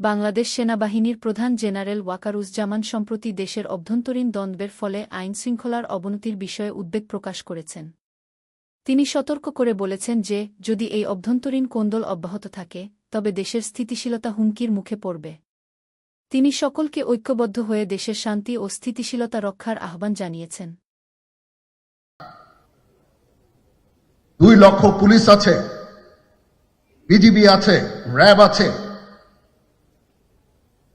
বাংলাদেশ সেনাবাহিনীর প্রধান জেনারেল ওয়াকারুজ্জামান সম্প্রতি দেশের অভ্যন্তরীণ দ্বন্দ্বের ফলে আইনশৃঙ্খলার অবনতির বিষয়ে উদ্বেগ প্রকাশ করেছেন। তিনি সতর্ক করে বলেছেন যে, যদি এই অভ্যন্তরীণ কোন্দল অব্যাহত থাকে, তবে দেশের স্থিতিশীলতা হুমকির মুখে পড়বে। তিনি সকলকে ঐক্যবদ্ধ হয়ে দেশের শান্তি ও স্থিতিশীলতা রক্ষার আহ্বান জানিয়েছেন। দুই লক্ষ পুলিশ আছে, বিজিবি আছে, র্যাব আছে।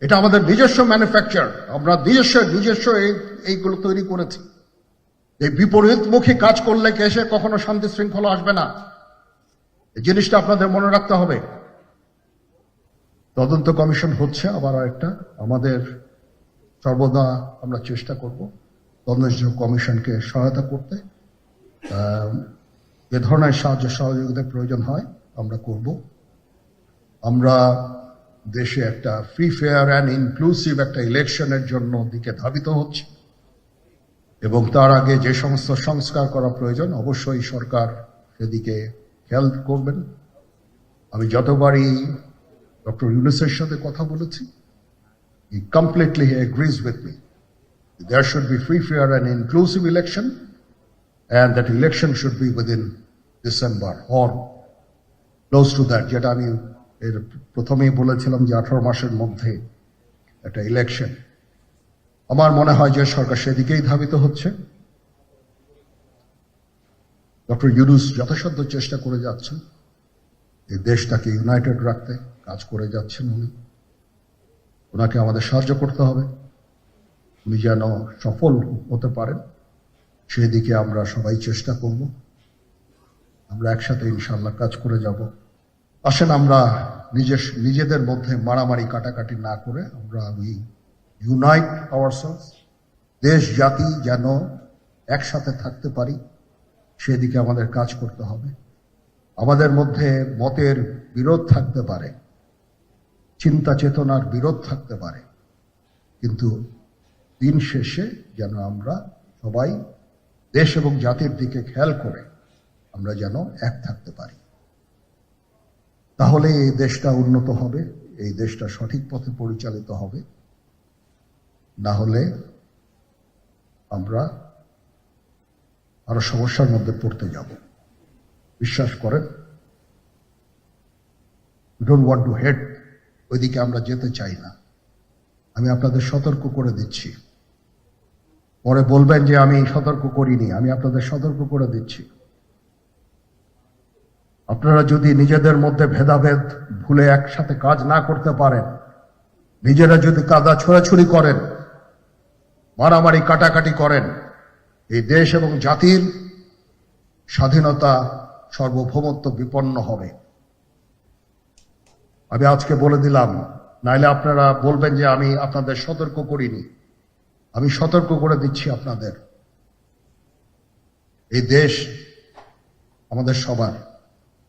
এটা আমাদের নিজস্ব ম্যানুফ্যাকচার আমরা নিজস্ব নিজস্ব এই- এইগুলো তৈরি করেছি। এই বিপরীতমুখী কাজ করলে কেসে কখনো শান্তি শৃঙ্খলা আসবে না? এই জিনিসটা আপনাদের মনে রাখতে হবে। তদন্ত কমিশন হচ্ছে আবার আরেকটা। আমাদের সর্বদা আমরা চেষ্টা করব তদন্ত কমিশনকে সহায়তা করতে। এ ধরনের সাহায্য সহযোগিতার প্রয়োজন হয়, আমরা করব। আমরা দেশে একটা ফ্রি ফেয়ার অ্যান্ড ইনক্লুসিভ একটা ইলেকশনের জন্য দিকে ধাবিত হচ্ছে। এবং তার আগে যে সমস্ত সংস্কার করা প্রয়োজন, অবশ্যই সরকার সেদিকে খেয়াল করবেন। আমি যতবারই ডক্টর ইউনুসের সাথে কথা বলেছি he completely agrees with me there should be free fair and inclusive election and that election should be within December or close to that যেটা আমি এর প্রথমেই বলেছিলাম যে আঠারো মাসের মধ্যে একটা ইলেকশন আমার মনে হয় যে সরকার সেদিকেই ধাবিত হচ্ছে। ডক্টর ইউনুস যথাসাধ্য চেষ্টা করে যাচ্ছেন। এই দেশটাকে ইউনাইটেড রাখতে কাজ করে যাচ্ছেন উনি। ওনাকে আমাদের সাহায্য করতে হবে। উনি যেন সফল হতে পারেন, সেদিকে আমরা সবাই চেষ্টা করব। আমরা একসাথে ইনশাল্লাহ কাজ করে যাব। আসেন আমরা নিজের, নিজেদের মধ্যে মারামারি কাটাকাটি না করে আমরা উই ইউনাইট আওয়ারসেলস দেশ, জাতি যেন একসাথে থাকতে পারি, সেদিকে আমাদের কাজ করতে হবে। আমাদের মধ্যে মতের বিরোধ থাকতে পারে, চিন্তা চেতনার বিরোধ থাকতে পারে, কিন্তু দিন শেষে যেন আমরা সবাই দেশ এবং জাতির দিকে খেয়াল করে আমরা যেন এক থাকতে পারি। তাহলে এই দেশটা উন্নত হবে, এই দেশটা সঠিক পথে পরিচালিত হবে। না হলে আমরা আরও সমস্যার মধ্যে পড়তে যাব। বিশ্বাস করেন ডোন্ট ওয়ান্ট টু হেড ওইদিকে আমরা যেতে চাই না। আমি আপনাদের সতর্ক করে দিচ্ছি। পরে বলবেন যে আমি সতর্ক করিনি, আমি আপনাদের সতর্ক করে দিচ্ছি। আপনারা যদি নিজেদের মধ্যে ভেদাভেদ ভুলে একসাথে কাজ না করতে পারেন, নিজেরা যদি কাদা ছোড়াছুড়ি করেন, মারামারি কাটাকাটি করেন, এই দেশ এবং জাতির স্বাধীনতা সার্বভৌমত্ব বিপন্ন হবে। আমি আজকে বলে দিলাম, নাইলে আপনারা বলবেন যে আমি আপনাদের সতর্ক করিনি। আমি সতর্ক করে দিচ্ছি আপনাদের। এই দেশ আমাদের সবার।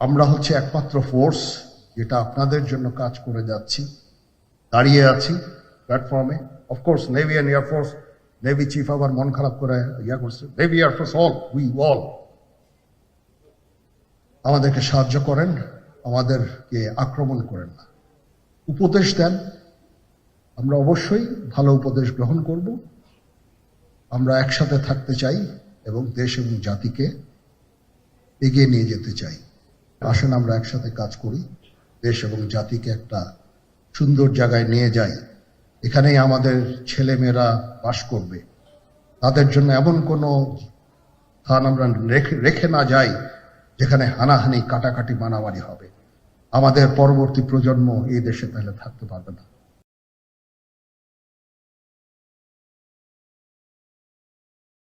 আমরা হচ্ছে একমাত্র ফোর্স যেটা আপনাদের জন্য কাজ করে যাচ্ছি, দাঁড়িয়ে আছি প্ল্যাটফর্মে of course navy and air force navy chief আবার মন খারাপ করে ইয়া করছে। Navy air force all we all আমাদেরকে সাহায্য করেন, আমাদেরকে আক্রমণ করেন না। উপদেশ দেন। আমরা অবশ্যই ভালো উপদেশ গ্রহণ করব। আমরা একসাথে থাকতে চাই এবং দেশ এবং জাতিকে এগিয়ে নিয়ে যেতে চাই। আসেন, আমরা একসাথে কাজ করি। দেশ এবং জাতিকে একটা সুন্দর জায়গায় নিয়ে যাই। এখানেই আমাদের ছেলেমেয়েরা বাস করবে। তাদের জন্য এমন কোনো স্থান আমরা রেখে না যাই, যেখানে হানাহানি, কাটাকাটি, মানামারি হবে। আমাদের পরবর্তী প্রজন্ম এই দেশে তাহলে থাকতে পারবে না।